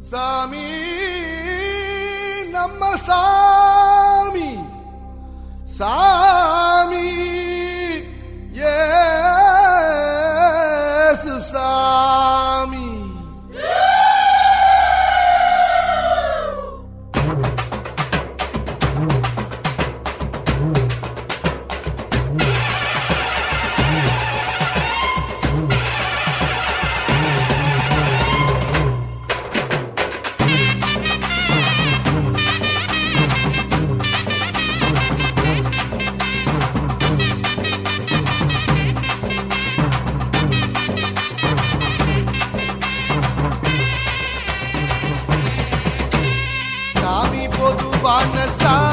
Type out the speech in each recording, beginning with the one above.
சாமி நம்ம சாமி சா दुबान सा।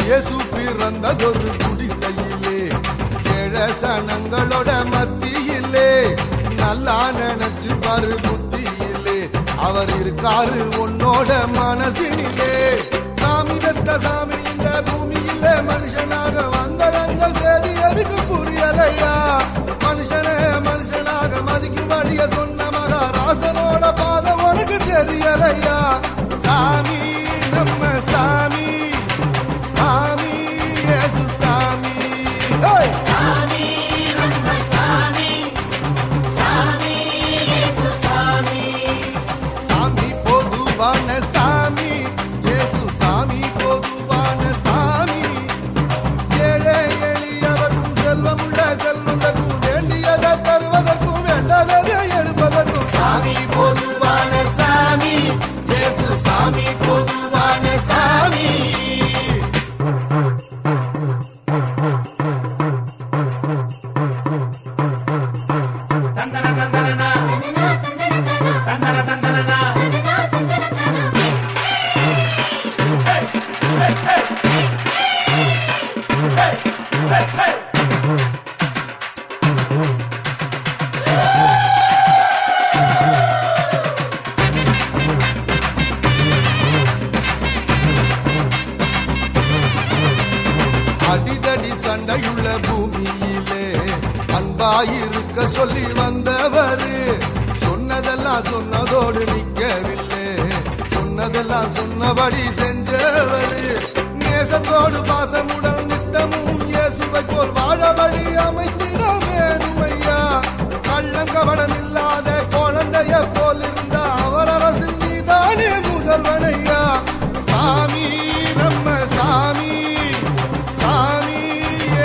இயேசு பிறந்ததொரு குடிசையிலே ஏழ சனங்களோட மத்திய நல்லா நினைச்சு பாரு புத்தியிலே. அவர் இருக்காரு உன்னோட மனசினிலே honest அடிதடி சண்டையுள்ள பூமியிலே அன்பாயிருக்க சொல்லி வந்தவரு. சொன்னதெல்லாம் சொன்னதோடு நிற்கவில்லை. சொன்னதெல்லாம் சொன்னபடி செஞ்சவரு.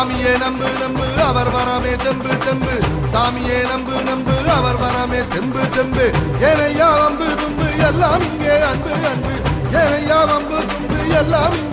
சாமியே நம்பு நம்பு அவர் வரமே தெம்பு தெம்பு. சாமியே நம்பு நம்பு அவர் வரமே தெம்பு தெம்பு. ஏனையா அம்பு தும்பு எல்லாம் இங்கே அன்பு அன்பு. ஏனையா அம்பு தும்பு எல்லாம் இங்கே